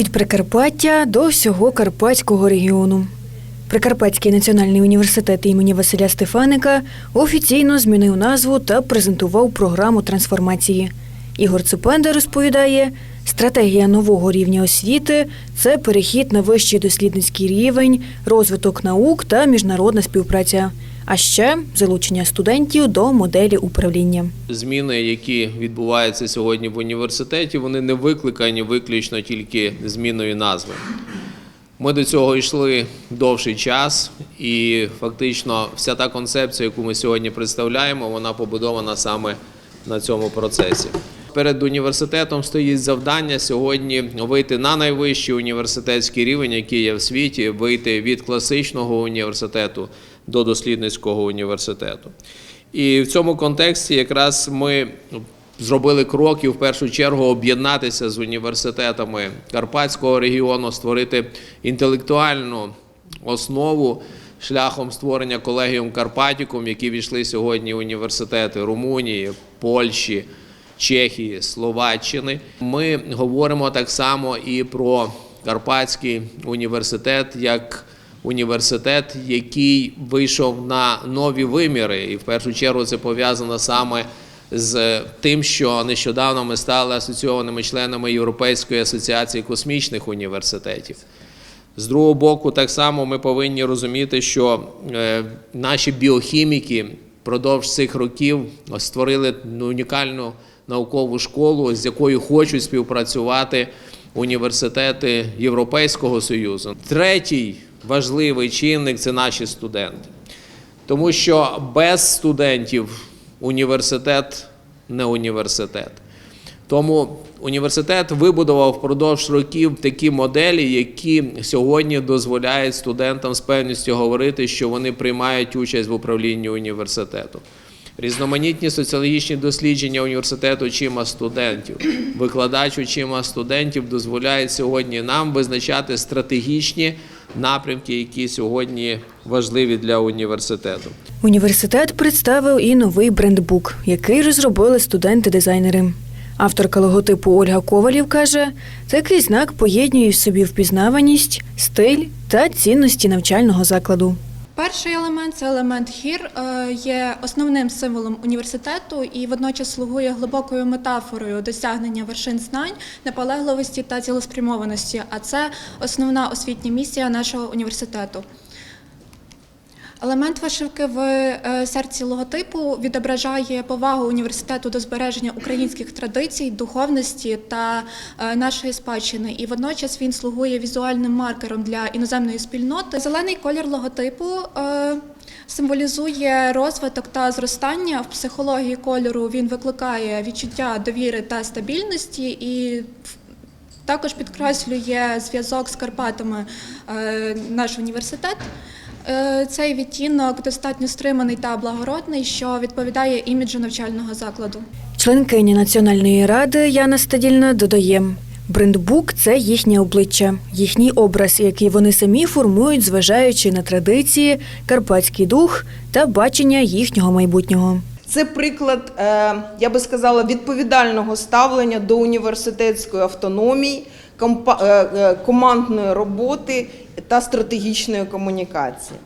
Від Прикарпаття до всього Карпатського регіону. Прикарпатський національний університет імені Василя Стефаника офіційно змінив назву та презентував програму трансформації. Ігор Цупенда розповідає, стратегія нового рівня освіти це перехід на вищий дослідницький рівень, розвиток наук та міжнародна співпраця, а ще залучення студентів до моделі управління. Зміни, які відбуваються сьогодні в університеті, вони не викликані виключно тільки зміною назви. Ми до цього йшли довший час, і фактично вся та концепція, яку ми сьогодні представляємо, вона побудована саме на цьому процесі. Перед університетом стоїть завдання сьогодні вийти на найвищий університетський рівень, який є в світі, вийти від класичного університету до дослідницького університету. І в цьому контексті якраз ми зробили кроки в першу чергу об'єднатися з університетами Карпатського регіону, створити інтелектуальну основу шляхом створення колегіум Карпатікум, які війшли сьогодні університети Румунії, Польщі. Чехії, Словаччини. Ми говоримо так само і про Карпатський університет як університет, який вийшов на нові виміри, і в першу чергу це пов'язано саме з тим, що нещодавно ми стали асоційованими членами Європейської асоціації космічних університетів. З другого боку, так само ми повинні розуміти, що е, наші біохіміки впродовж цих років створили унікальну наукову школу, з якою хочуть співпрацювати університети Європейського Союзу. Третій важливий чинник це наші студенти. Тому що без студентів університет не університет. Тому університет вибудував впродовж років такі моделі, які сьогодні дозволяють студентам з певністю говорити, що вони приймають участь в управлінні університету. Різноманітні соціологічні дослідження університету очима студентів, викладач очима студентів дозволяють сьогодні нам визначати стратегічні напрямки, які сьогодні важливі для університету. Університет представив і новий брендбук, який розробили студенти-дизайнери. Авторка логотипу Ольга Ковалів каже, такий знак поєднує в собі впізнаваність, стиль та цінності навчального закладу. Перший елемент це елемент хір, е, є основним символом університету і водночас слугує глибокою метафорою досягнення вершин знань, наполегливості та цілеспрямованості. А це основна освітня місія нашого університету. Елемент вишивки в е, серці логотипу відображає повагу університету до збереження українських традицій, духовності та е, нашої спадщини. І водночас він слугує візуальним маркером для іноземної спільноти. Зелений колір логотипу е, символізує розвиток та зростання. В психології кольору він викликає відчуття довіри та стабільності і також підкреслює зв'язок з Карпатами наш університет. Е, Цей відтінок достатньо стриманий та благородний, що відповідає іміджу навчального закладу. Членкиня Національної ради Яна Стадільна додає. Брендбук це їхнє обличчя, їхній образ, який вони самі формують, зважаючи на традиції, карпатський дух та бачення їхнього майбутнього. Це приклад, е, я би сказала, відповідального ставлення до університетської автономії, е, командної роботи та стратегічної комунікації.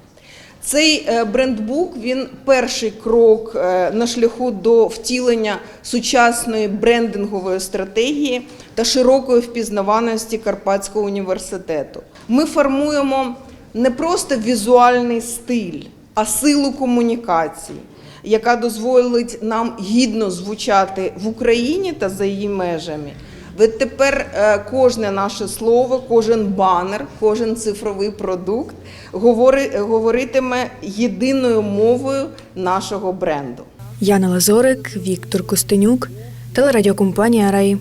Цей е, брендбук він перший крок е, на шляху до втілення сучасної брендингової стратегії та широкої впізнаваності Карпатського університету. Ми формуємо не просто візуальний стиль, а силу комунікації, яка дозволить нам гідно звучати в Україні та за її межами. Відтепер е, кожне наше слово, кожен банер, кожен цифровий продукт говоритиме єдиною мовою нашого бренду. Яна Лазорик, Віктор Костенюк, телерадіокомпанія Раї.